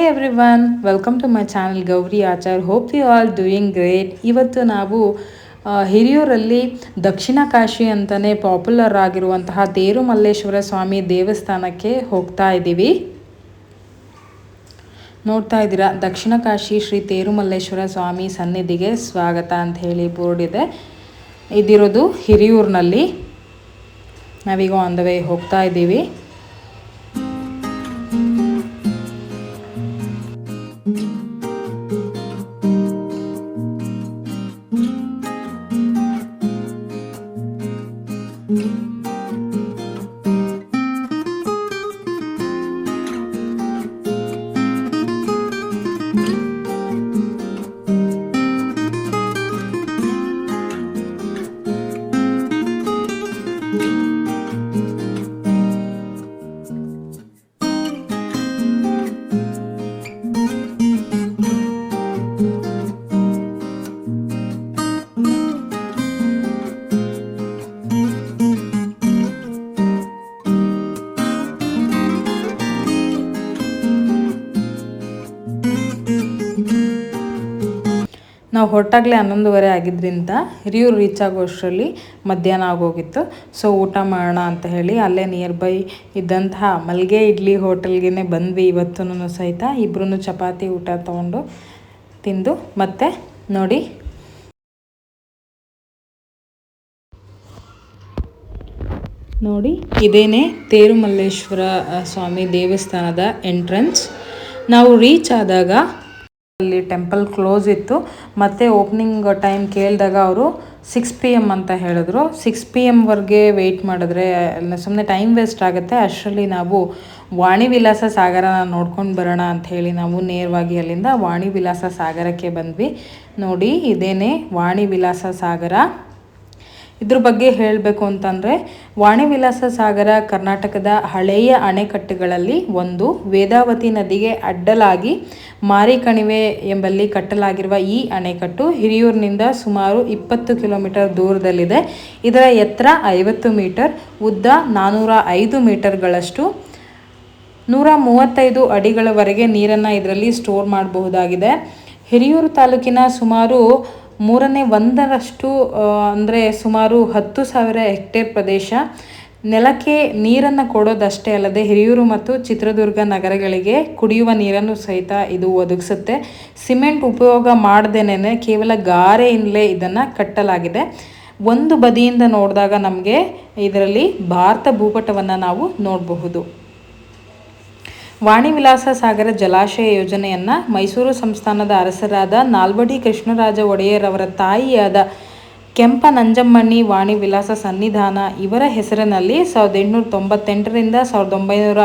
Everyone welcome to my channel Gauri Achar hope you all doing great ಇವತ್ತು ನಾವು ಹಿರಿಯೂರಲ್ಲಿ ದಕ್ಷಿಣ ಕಾಶಿ ಅಂತಲೇ popular ಆಗಿರುವಂತಹ ತೇರುಮಲ್ಲೇಶ್ವರ ಸ್ವಾಮಿ ದೇವಸ್ಥಾನಕ್ಕೆ ಹೋಗ್ತಾ ಇದ್ದೀವಿ. ನೋಡ್ತಾ ಇದ್ದೀರಾ, ದಕ್ಷಿಣ ಕಾಶಿ ಶ್ರೀ ತೇರುಮಲ್ಲೇಶ್ವರ ಸ್ವಾಮಿ ಸನ್ನಿಧಿಗೆ ಸ್ವಾಗತ ಅಂತ ಹೇಳಿ ಬೋರ್ಡ್ ಇದೆ. ಇದಿರೋದು ಹಿರಿಯೂರಿನಲ್ಲಿ. ನಾವೀಗ ಆನ್ ದ ವೇ ಹೋಗ್ತಾ ಇದ್ದೀವಿ. ನಾವು ಹೊರಟಾಗಲೇ ಹನ್ನೊಂದುವರೆ ಆಗಿದ್ದರಿಂದ ಹಿರಿಯೂರು ರೀಚ್ ಆಗೋಷ್ಟರಲ್ಲಿ ಮಧ್ಯಾಹ್ನ ಆಗೋಗಿತ್ತು. ಸೊ ಊಟ ಮಾಡೋಣ ಅಂತ ಹೇಳಿ ಅಲ್ಲೇ ನಿಯರ್ ಬೈ ಇದ್ದಂತಹ ಮಲ್ಗೆ ಇಡ್ಲಿ ಹೋಟೆಲ್ಗೆ ಬಂದ್ವಿ ಇವತ್ತೂ ಸಹಿತ. ಇಬ್ಬರೂ ಚಪಾತಿ ಊಟ ತೊಗೊಂಡು ತಿಂದು ಮತ್ತೆ ನೋಡಿ. ನೋಡಿ, ಇದೇನೆ ತೇರುಮಲ್ಲೇಶ್ವರ ಸ್ವಾಮಿ ದೇವಸ್ಥಾನದ ಎಂಟ್ರೆನ್ಸ್ ನಾವು ರೀಚ್ ಆದಾಗ ಅಲ್ಲಿ ಟೆಂಪಲ್ ಕ್ಲೋಸ್ ಇತ್ತು. ಮತ್ತೆ ಓಪನಿಂಗ್ ಟೈಮ್ ಕೇಳಿದಾಗ ಅವರು ಸಿಕ್ಸ್ ಪಿ ಎಂ ಅಂತ ಹೇಳಿದ್ರು. ಸಿಕ್ಸ್ ಪಿ ಎಮ್ವರೆಗೆ ವೆಯ್ಟ್ ಮಾಡಿದ್ರೆ ಸುಮ್ಮನೆ ಟೈಮ್ ವೇಸ್ಟ್ ಆಗುತ್ತೆ. ಅಷ್ಟರಲ್ಲಿ ನಾವು ವಾಣಿ ವಿಲಾಸ ಸಾಗರನ ನೋಡ್ಕೊಂಡು ಬರೋಣ ಅಂತ ಹೇಳಿ ನಾವು ನೇರವಾಗಿ ಅಲ್ಲಿಂದ ವಾಣಿ ವಿಲಾಸ ಸಾಗರಕ್ಕೆ ಬಂದ್ವಿ. ನೋಡಿ, ಇದೇನೆ ವಾಣಿ ವಿಲಾಸ ಸಾಗರ. ಇದ್ರ ಬಗ್ಗೆ ಹೇಳಬೇಕು ಅಂತಂದರೆ ವಾಣಿ ವಿಲಾಸ ಸಾಗರ ಕರ್ನಾಟಕದ ಹಳೆಯ ಅಣೆಕಟ್ಟುಗಳಲ್ಲಿ ಒಂದು ವೇದಾವತಿ ನದಿಗೆ ಅಡ್ಡಲಾಗಿ ಮಾರಿಕಣಿವೆ ಎಂಬಲ್ಲಿ ಕಟ್ಟಲಾಗಿರುವ ಈ ಅಣೆಕಟ್ಟು ಹಿರಿಯೂರಿನಿಂದ ಸುಮಾರು ಇಪ್ಪತ್ತು ಕಿಲೋಮೀಟರ್ ದೂರದಲ್ಲಿದೆ. ಇದರ ಎತ್ತರ ಐವತ್ತು ಮೀಟರ್, ಉದ್ದ ನಾನ್ನೂರ ಐದು ಮೀಟರ್ಗಳಷ್ಟು. ನೂರ ಮೂವತ್ತೈದು ಅಡಿಗಳವರೆಗೆ ನೀರನ್ನು ಇದರಲ್ಲಿ ಸ್ಟೋರ್ ಮಾಡಬಹುದಾಗಿದೆ. ಹಿರಿಯೂರು ತಾಲೂಕಿನ ಸುಮಾರು ಮೂರನೇ ಒಂದರಷ್ಟು ಅಂದರೆ ಸುಮಾರು ಹತ್ತು ಸಾವಿರ ಹೆಕ್ಟೇರ್ ಪ್ರದೇಶ. ನೆಲಕ್ಕೆ ನೀರನ್ನು ಕೊಡೋದಷ್ಟೇ ಅಲ್ಲದೆ ಹಿರಿಯೂರು ಮತ್ತು ಚಿತ್ರದುರ್ಗ ನಗರಗಳಿಗೆ ಕುಡಿಯುವ ನೀರನ್ನು ಸಹಿತ ಇದು ಒದಗಿಸುತ್ತೆ. ಸಿಮೆಂಟ್ ಉಪಯೋಗ ಮಾಡದೇನೆ ಕೇವಲ ಗಾರೆಯಿಂದಲೇ ಇದನ್ನು ಕಟ್ಟಲಾಗಿದೆ. ಒಂದು ಬದಿಯಿಂದ ನೋಡಿದಾಗ ನಮಗೆ ಇದರಲ್ಲಿ ಭಾರತ ಭೂಪಟವನ್ನು ನಾವು ನೋಡಬಹುದು. ವಾಣಿ ವಿಲಾಸ ಸಾಗರ ಜಲಾಶಯ ಯೋಜನೆಯನ್ನು ಮೈಸೂರು ಸಂಸ್ಥಾನದ ಅರಸರಾದ ನಾಲ್ವಡಿ ಕೃಷ್ಣರಾಜ ಒಡೆಯರ್ ಅವರ ತಾಯಿಯಾದ ಕೆಂಪ ನಂಜಮ್ಮಣ್ಣಿ ವಾಣಿ ವಿಲಾಸ ಸನ್ನಿಧಾನ ಇವರ ಹೆಸರಿನಲ್ಲಿ ಸಾವಿರದ ಎಂಟುನೂರ ತೊಂಬತ್ತೆಂಟರಿಂದ ಸಾವಿರದ ಒಂಬೈನೂರ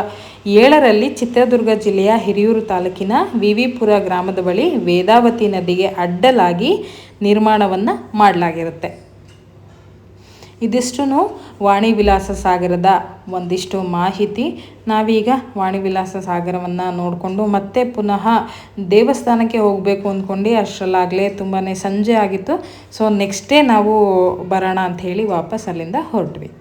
ಏಳರಲ್ಲಿ ಚಿತ್ರದುರ್ಗ ಜಿಲ್ಲೆಯ ಹಿರಿಯೂರು ತಾಲೂಕಿನ ವಿವಿಪುರ ಗ್ರಾಮದ ಬಳಿ ವೇದಾವತಿ ನದಿಗೆ ಅಡ್ಡಲಾಗಿ ನಿರ್ಮಾಣವನ್ನು ಮಾಡಲಾಗಿರುತ್ತೆ. ಇದಿಷ್ಟು ವಾಣಿ ವಿಲಾಸ ಸಾಗರದ ಒಂದಿಷ್ಟು ಮಾಹಿತಿ. ನಾವೀಗ ವಾಣಿ ವಿಲಾಸ ಸಾಗರವನ್ನು ನೋಡಿಕೊಂಡು ಮತ್ತೆ ಪುನಃ ದೇವಸ್ಥಾನಕ್ಕೆ ಹೋಗಬೇಕು ಅಂದ್ಕೊಂಡು ಅಷ್ಟರಲ್ಲಾಗಲೇ ತುಂಬಾ ಸಂಜೆ ಆಗಿತ್ತು. ಸೊ ನೆಕ್ಸ್ಟ್ ಡೇ ನಾವು ಬರೋಣ ಅಂತ ಹೇಳಿ ವಾಪಸ್ ಅಲ್ಲಿಂದ ಹೊರಟ್ವಿ.